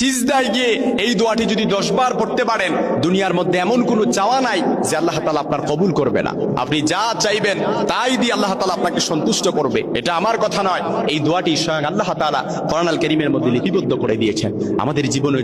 সিজদায় গিয়ে এই দোয়াটি যদি দশ বার পড়তে পারেন, দুনিয়ার মধ্যে এমন কোনো চাওয়া নাই যে আল্লাহ তালা আপনার কবুল করবে না। আপনি যা চাইবেন, তাই দিয়ে আল্লাহ তালা আপনাকে সন্তুষ্ট করবে। এটা আমার কথা নয়। এই দোয়াটি স্বয়ং আল্লাহ তালা কোরআনাল করিমের মধ্যে লিপিবদ্ধ করে দিয়েছেন। আমাদের জীবনে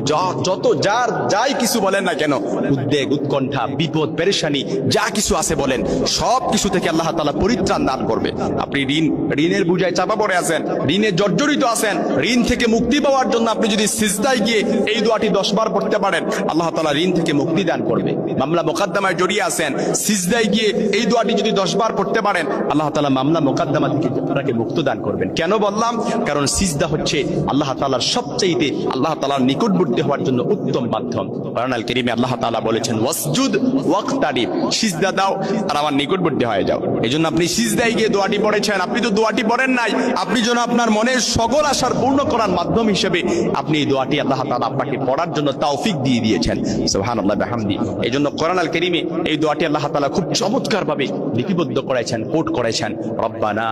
যত যার, যাই কিছু বলেন না কেন, উদ্বেগ, উৎকণ্ঠা, বিপদ, পেরেশানি, যা কিছু আছে বলেন, সব কিছু থেকে আল্লাহ তালা পরিত্রাণ দান করবে। আপনি ঋণ, ঋণের বুঝায় চাপা পড়ে আছেন, ঋণে জর্জরিত আছেন, ঋণ থেকে মুক্তি পাওয়ার জন্য আপনি যদি সিজদায় গিয়ে এই দোয়াটি দশ বার পড়তে পারেন। আল্লাহ তালা ঋণ থেকে মুক্তি দান করবে। মামলা মোকদ্দমায় জড়িয়ে আছেন। সিজদায় গিয়ে এই দোয়াটি যদি দশ বার পড়তে পারেন, আল্লাহ তালা মামলা মোকদ্দমা থেকে আপনাকে মুক্ত দান করবেন। কেন বললাম? কারণ সিজদা হচ্ছে আল্লাহ তালার সবচাইতে আল্লাহ তালার নিকটবর্তী হওয়ার জন্য উত্তম মাধ্যম। কোরআনাল করিমে আল্লাহ তালা বলেছেন, ওয়াসজুদ ওয়াক্তারিব, সিজদা দাও আর আমার নিকটবর্তী হয়ে যাও। এই জন্য আপনি সিজদায় গিয়ে দোয়াটি পড়েছেন। আপনি তো দোয়াটি পড়েন নাই। আপনি যেন আপনার মনের সকল আশার পূর্ণ করার মাধ্যম হিসেবে আপনি এই দোয়াটি আল্লাহ তালা আপনাকে পড়ার জন্য তাওফিক দিয়ে দিয়েছেন। সুবহান আল্লাহ বেহামদি। এই জন্য কোরআনাল করিমে এই দোয়াটি আল্লাহ তালা খুব চমৎকার ভাবে লিপিবদ্ধ করেছেন, কোট করেছেন। রব্বানা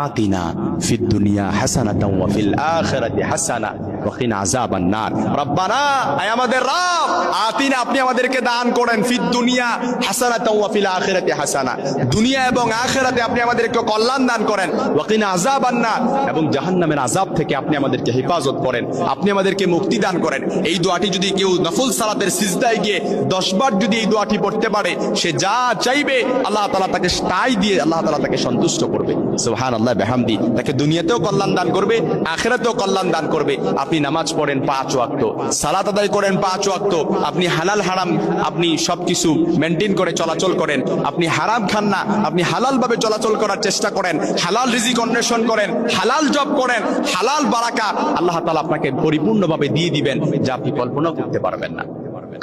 আতিনা ফিদ দুনিয়া হাসানাতাও ওয়া ফিল আখিরাতি হাসানা আযাবান নার। রব্বানা, আয় আমাদের রব, আতিনা, আপনি আমাদেরকে দান করেন। ফিদ দুনিয়া হাসানাতাও ওয়া ফিল আখিরাতি হাসানা। দুনিয়া এবং আখিরাতে আপনি আমাদেরকে কল্যাণ দান করেন। ওয়া আযাবান নার। এবং জাহান্নামের আযাব থেকে আপনি আমাদেরকে হেফাজত করেন। আপনি আমাদেরকে মুক্তি দান করেন। এই দোয়াটি যদি কেউ নফল সালাতের সিজদায় গিয়ে দশ বার যদি এই দোয়াটি পড়তে পারে, সে যা চাইবে, আল্লাহ তালা তাকে তাই দিয়ে আল্লাহ তালা তাকে সন্তুষ্ট করবে। সুহান আল্লাহ বেহামদি। তাকে দুনিয়াতেও কল্যাণ দান করবে, আখেরাতেও কল্যাণ দান করবে। আপনি নামাজ পড়েন পাঁচ ওয়াক্ত, সালাত আদায় করেন পাঁচ ওয়াক্ত, আপনি হালাল হারাম, আপনি সবকিছু মেনটেন করে চলাচল করেন, আপনি হারাম খান না, আপনি হালালভাবে চলাচল করার চেষ্টা করেন, হালাল রিজিক অন্বেষণ করেন, হালাল জব করেন, হালাল বারাকা, আল্লাহ তালা আপনাকে পরিপূর্ণভাবে দিয়ে দিবেন, যা আপনি কল্পনা করতে পারবেন না।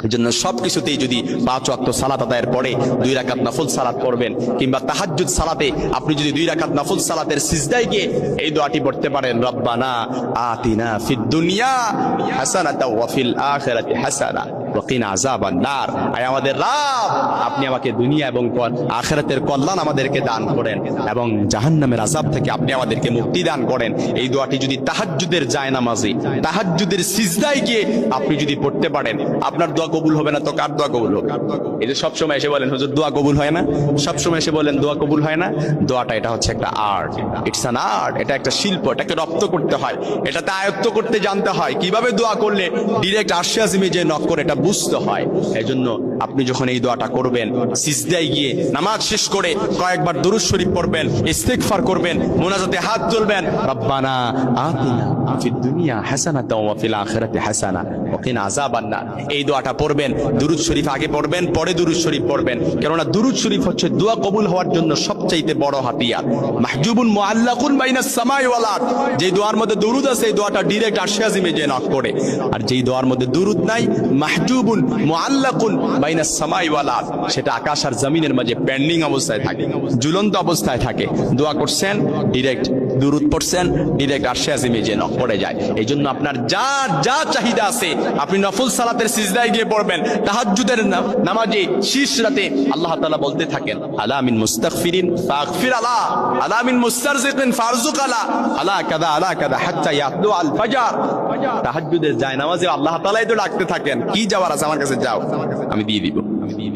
এই জন্য সবকিছুতেই যদি পাঁচ ওয়াক্ত সালাত আদায়ের পরে দুই রাকাত নফল সালাত করবেন কিংবা তাহাজ্জুদ সালাতে আপনি যদি দুই রাকাত নফল সালাতের সিজদায় গিয়ে এই দোয়াটি পড়তে পারেন, রব্বানা আতিনা ফিদ দুনিয়া হাসানাতা ওয়া ফিল আখিরাতি হাসানা। আমাদের রব, আপনি আমাকে দুনিয়া এবং আখিরাতের কল্যাণ আমাদেরকে দান করেন এবং জাহান্নামের আযাব থেকে আপনি আমাদেরকে মুক্তি দান করেন। এই দোয়াটি যদি তাহাজ্জুদের সিজদায় গিয়ে আপনি যদি পড়তে পারেন, আপনার দোয়া কবুল হবে না তো কার দোয়া কবুল হবে? এই যে সবসময় এসে বলেন, হুজুর, দোয়া কবুল হয় না? সবসময় এসে বলেন, দোয়া কবুল হয় না? দোয়াটা এটা হচ্ছে একটা আর্ট। ইটস অ্যান আর্ট এটা একটা শিল্প, এটাকে রপ্ত করতে হয়, এটাতে আয়ত্ত করতে জানতে হয়। কীভাবে দোয়া করলে ডিরেক্ট আশ্বাস ইমেজে নক করে, এটা বুঝতে হয়। এই জন্য আপনি যখন এই দোয়াটা করবেন, সিজদায় গিয়ে নামাজ শেষ করে কয়েকবার দুরুদ শরীফ পড়বেন, ইস্তেগফার করবেন, মোনাজাতে হাত তুলবেন, রব্বানা আতিনা ফিদ দুনিয়া হাসানাতাও ওয়া ফিল আখিরাতি হাসানা ওয়া কিনা আযাবান নার এই দোয়াটা পড়বেন, দুরুদ শরীফ আগে পড়বেন, পরে দুরুদ শরীফ পড়বেন। কেননা দুরুদ শরীফ হচ্ছে দোয়া কবুল হওয়ার জন্য সবচাইতে বড় হাতিয়ার। মাহজুবুন মুআল্লাকুন বাইনাস সামাই ওয়াল আরদ। যে দোয়ার মধ্যে দুরুদ আছে, এই দোয়াটা ডাইরেক্ট আরশে আজিমে যে নক করে। আর যেই দোয়ার মধ্যে দুরুদ নাই মাহজুবুন, মুআল্লাকুন বাইনাস সামাই ওয়াল আরদ। সেটা আকাশ আর জমিনের মাঝে পেন্ডিং অবস্থায় থাকে, ঝুলন্ত অবস্থায় থাকে। দোয়া করছেন ডিরেক্ট দুরুদ পড়ছেন ডিরেক্ট আরশে আজিমে যে নক পড়ে যায়। এই জন্য আপনার যা যা চাহিদা আছে, আপনি নফল সালাতের সিজদায় গিয়ে পড়বেন। তাহাজ্জুদের নামাজে শীর্ষ রাতে আল্লাহ তাআলা বলতে থাকেন, আলা মিন মুস্তাগফিরিন ফাগফির আলা আলা মিন মুস্তারজিকিন ফারজুক আলা আলা কাদা আলা কাদা হাত্তা ইয়াতলু আল ফাজর। তাহাজ্জুদের যায় নামাজে আল্লাহ তাআলাই তো ডাকতে থাকেন, কি যাওয়ার আছে আমার কাছে যাও, আমি দিয়ে দিব। আর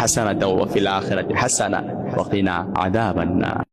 হাসানাতাও ওয়া ফিল আখিরাতি হাসানা ওয়া কিনা আযাবান নার